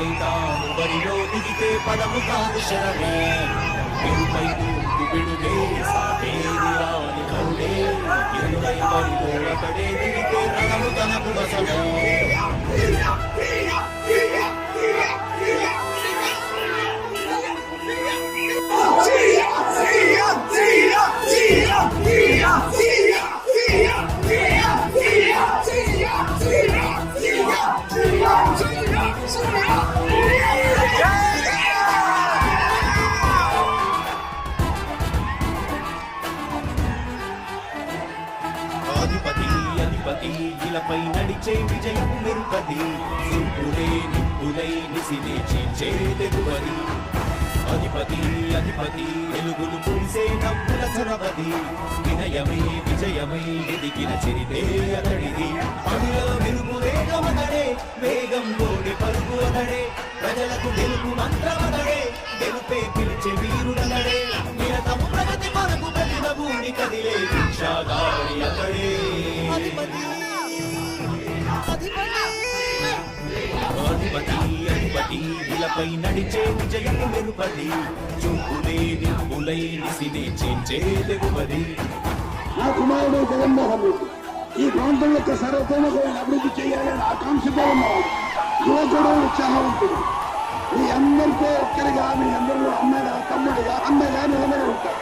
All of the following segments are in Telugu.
తనకై బరిలో దిగితే పదము కాదు శరమే ఎరుపై తూర్పు విడుదే సాటేది రాని కరుడే. ఎరుడై బరిలో అతడే దిగితే రణము తనకు వసమే అధిపతి అధిపతి ఇలపై నడిచే విజయం నిరుపతి నిప్పులే నిప్పులై నిసినే చీల్చే తెగువది. అధిపతి అధిపతి వెలుగులు కురిసే నవ్వుల సురపతి వినయమై విజయమై ఎదిగిన చరితే అతడిది. పనుల మెరుగులే అధిపతి అధిపతి ఇలపై నడిచే విజయము మెరుపది చూపులే నిప్పులై నిసినే చేంచే తెగువది నా కుమారుడు జగన్మోహన్ రెడ్డి ఈ ప్రాంతం యొక్క సర్వతోముఖమైన అభివృద్ధి చేయాలని ఆకాంక్షతో ఉన్నాడు. యువకుడు ఉత్సాహవంతుడు మీ అందరితో ఒక్కరిగా మీ అందరిలో అమ్మగా తమ్ముడిగా అన్నగా నిలబడి ఉంటారు.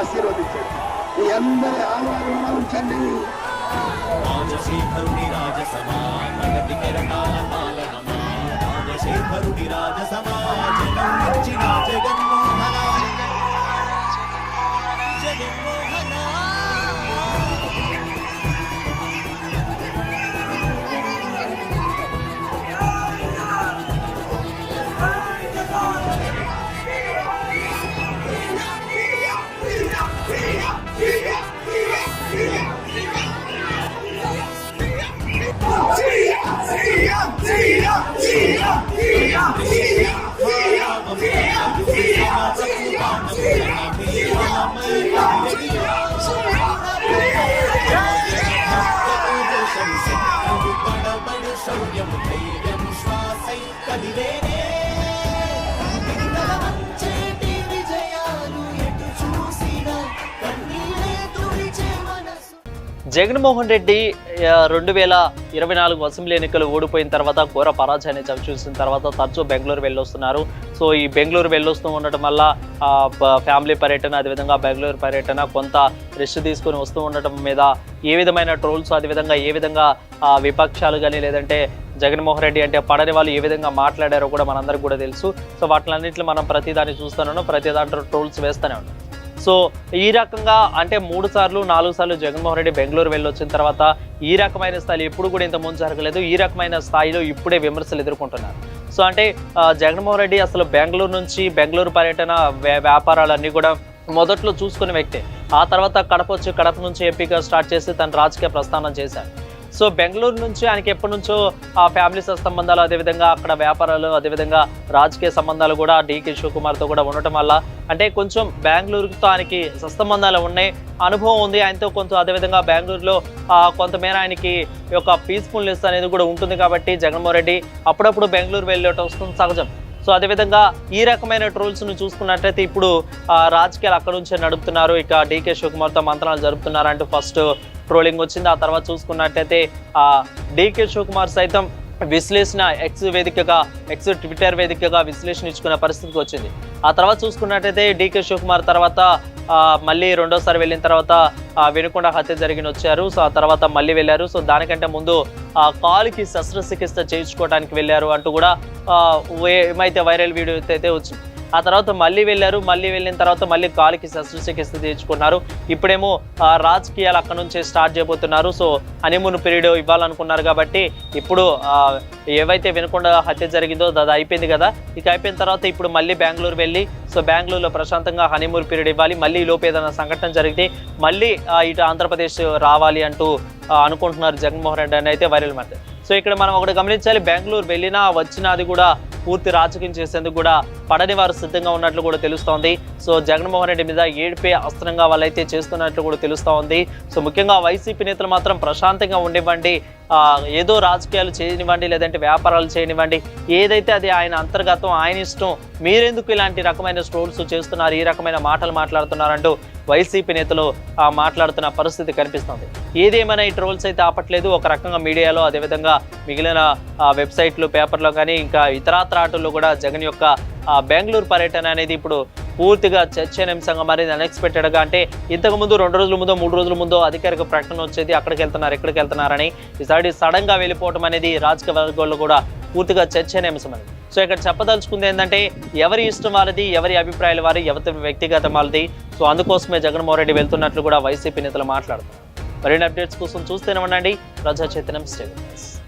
ఆశీర్వదించండి. మీ అందరి ఆదరణ ఉంచండి. రాజశేఖరుని రాజసమా రాజశేఖరుని రాజసమా జగన్మోహన్ రెడ్డి రెండు వేల ఇరవై నాలుగు అసెంబ్లీ ఎన్నికలు ఓడిపోయిన తర్వాత ఘోర పరాజయాన్ని చవి చూసిన తర్వాత తరచూ బెంగళూరు వెళ్ళొస్తున్నారు. సో ఈ బెంగళూరు వెళ్ళొస్తూ ఉండటం వల్ల ఫ్యామిలీ పర్యటన అదేవిధంగా బెంగళూరు పర్యటన కొంత రెస్ట్ తీసుకొని వస్తూ ఉండటం మీద ఏ విధమైన ట్రోల్స్ అదేవిధంగా ఏ విధంగా విపక్షాలు కానీ లేదంటే జగన్మోహన్ రెడ్డి అంటే పడని వాళ్ళు ఏ విధంగా మాట్లాడారో కూడా మనందరికీ కూడా తెలుసు. సో వాటిలన్నింటిలో మనం ప్రతిదాన్ని చూస్తూనే ప్రతి దాంట్లో ట్రోల్స్ వేస్తూనే ఉన్నాం. సో ఈ రకంగా అంటే మూడు సార్లు నాలుగు సార్లు జగన్మోహన్ రెడ్డి బెంగళూరు వెళ్ళి వచ్చిన తర్వాత ఈ రకమైన స్థాయిలో ఎప్పుడు కూడా ఇంత ముందు జరగలేదు. ఈ రకమైన స్థాయిలో ఇప్పుడే విమర్శలు ఎదుర్కొంటున్నారు. సో అంటే జగన్మోహన్ రెడ్డి అసలు బెంగళూరు నుంచి బెంగళూరు పర్యటన వ్యా- వ్యాపారాలన్నీ కూడా మొదట్లో చూసుకునే వ్యక్తే. ఆ తర్వాత కడప వచ్చి కడప నుంచి ఎంపీగా స్టార్ట్ చేసి తన రాజకీయ ప్రస్థానం చేశారు. సో బెంగళూరు నుంచి ఆయనకి ఎప్పటి నుంచో ఆ ఫ్యామిలీ సంబంధాలు అదేవిధంగా అక్కడ వ్యాపారాలు అదేవిధంగా రాజకీయ సంబంధాలు కూడా డీకే శివకుమార్తో కూడా ఉండటం వల్ల అంటే కొంచెం బెంగళూరుతో ఆయనకి సత్సంబంధాలు ఉన్నాయి అనుభవం ఉంది. ఆయనతో కొంత అదేవిధంగా బెంగళూరులో కొంతమేర ఆయనకి యొక్క పీస్ఫుల్నెస్ అనేది కూడా ఉంటుంది కాబట్టి జగన్మోహన్ రెడ్డి అప్పుడప్పుడు బెంగళూరు వెళ్ళటం వస్తుంది సహజం. సో అదేవిధంగా ఈ రకమైన ట్రోల్స్ను చూసుకున్నట్లయితే ఇప్పుడు రాజకీయాలు అక్కడ నుంచే నడుపుతున్నారు. ఇక డీకే శివకుమార్తో మంత్రాలు జరుపుతున్నారు అంటూ ఫస్ట్ ట్రోలింగ్ వచ్చింది. ఆ తర్వాత చూసుకున్నట్టయితే ఆ డీకే శివకుమార్ సైతం విశ్లేషణ ఎక్స్ వేదికగా ఎక్స్ ట్విట్టర్ వేదికగా విశ్లేషణ ఇచ్చుకునే పరిస్థితికి వచ్చింది. ఆ తర్వాత చూసుకున్నట్టయితే డీకే శివకుమార్ తర్వాత మళ్ళీ రెండోసారి వెళ్ళిన తర్వాత వెనుకొండ వినుకొండ హత్య జరిగిన వచ్చారు. సో ఆ తర్వాత మళ్ళీ వెళ్ళారు. సో దానికంటే ముందు ఆ కాలుకి శస్త్రచికిత్స చేయించుకోవడానికి వెళ్ళారు అంటూ కూడా ఏమైతే వైరల్ వీడియో అయితే వచ్చింది. ఆ తర్వాత మళ్ళీ వెళ్ళారు మళ్ళీ వెళ్ళిన తర్వాత మళ్ళీ కాలుకి శస్త్రచికిత్స తీర్చుకున్నారు. ఇప్పుడేమో రాజకీయాలు అక్కడ నుంచే స్టార్ట్ చేయబోతున్నారు. సో హనీమూన్ పీరియడ్ ఇవ్వాలనుకున్నారు కాబట్టి ఇప్పుడు ఏవైతే వినకుండా హత్య జరిగిందో అది అయిపోయింది కదా. ఇక అయిపోయిన తర్వాత ఇప్పుడు మళ్ళీ బెంగళూరు వెళ్ళి సో బెంగళూరులో ప్రశాంతంగా హనీమూన్ పీరియడ్ ఇవ్వాలి. మళ్ళీ లోపు ఏదైనా సంఘటన జరిగితే మళ్ళీ ఇటు ఆంధ్రప్రదేశ్ రావాలి అంటూ అనుకుంటున్నారు జగన్మోహన్ రెడ్డి అని అయితే వైరల్ మాట. సో ఇక్కడ మనం ఒకటి గమనించాలి బెంగళూరు వెళ్ళినా వచ్చినా అది కూడా పూర్తి రాజకీయం చేసేందుకు కూడా పడని వారు సిద్ధంగా ఉన్నట్లు కూడా తెలుస్తోంది. సో జగన్మోహన్ రెడ్డి మీద ఏడిపే అస్త్రంగా వాళ్ళైతే చేస్తున్నట్లు కూడా తెలుస్తోంది. సో ముఖ్యంగా వైసీపీ నేతలు మాత్రం ప్రశాంతంగా ఉండివ్వండి. ఏదో రాజకీయాలు చేయనివ్వండి లేదంటే వ్యాపారాలు చేయనివ్వండి ఏదైతే అది ఆయన అంతర్గతం ఆయన ఇష్టం మీరెందుకు ఇలాంటి రకమైన స్ట్రోల్స్ చేస్తున్నారు ఈ రకమైన మాటలు మాట్లాడుతున్నారంటూ వైసీపీ నేతలు మాట్లాడుతున్న పరిస్థితి కనిపిస్తుంది. ఏదేమైనా ఈ ట్రోల్స్ అయితే ఆపట్లేదు ఒక రకంగా మీడియాలో అదేవిధంగా మిగిలిన వెబ్సైట్లు పేపర్లో కానీ ఇంకా ఇతరాత్ర ఆటల్లో కూడా జగన్ యొక్క బెంగళూరు పర్యటన అనేది ఇప్పుడు పూర్తిగా చర్చనీయాంశంగా మారింది అన్ఎక్స్పెక్టెడ్గా అంటే ఇంతకు ముందు రెండు రోజుల ముందో మూడు రోజుల ముందో అధికారిక ప్రకటన వచ్చేది అక్కడికి వెళ్తున్నారు ఎక్కడికి వెళ్తున్నారని. ఈసారి సడన్గా వెళ్ళిపోవటం అనేది రాజకీయ వర్గాల్లో కూడా పూర్తిగా చర్చనీయాంశం అనేది. సో ఇక్కడ చెప్పదలుచుకుంది ఏంటంటే ఎవరి ఇష్టం వాళ్ళది ఎవరి అభిప్రాయాలు వారి ఎవరి వ్యక్తిగతం వాళ్ళది. సో అందుకోసమే జగన్మోహన్ రెడ్డి వెళ్తున్నట్లు కూడా వైసీపీ నేతలు మాట్లాడుతున్నారు. మరిన్ని అప్డేట్స్ కోసం చూస్తూనే ఉండండి. ప్రజా చైతన్యం స్టేట్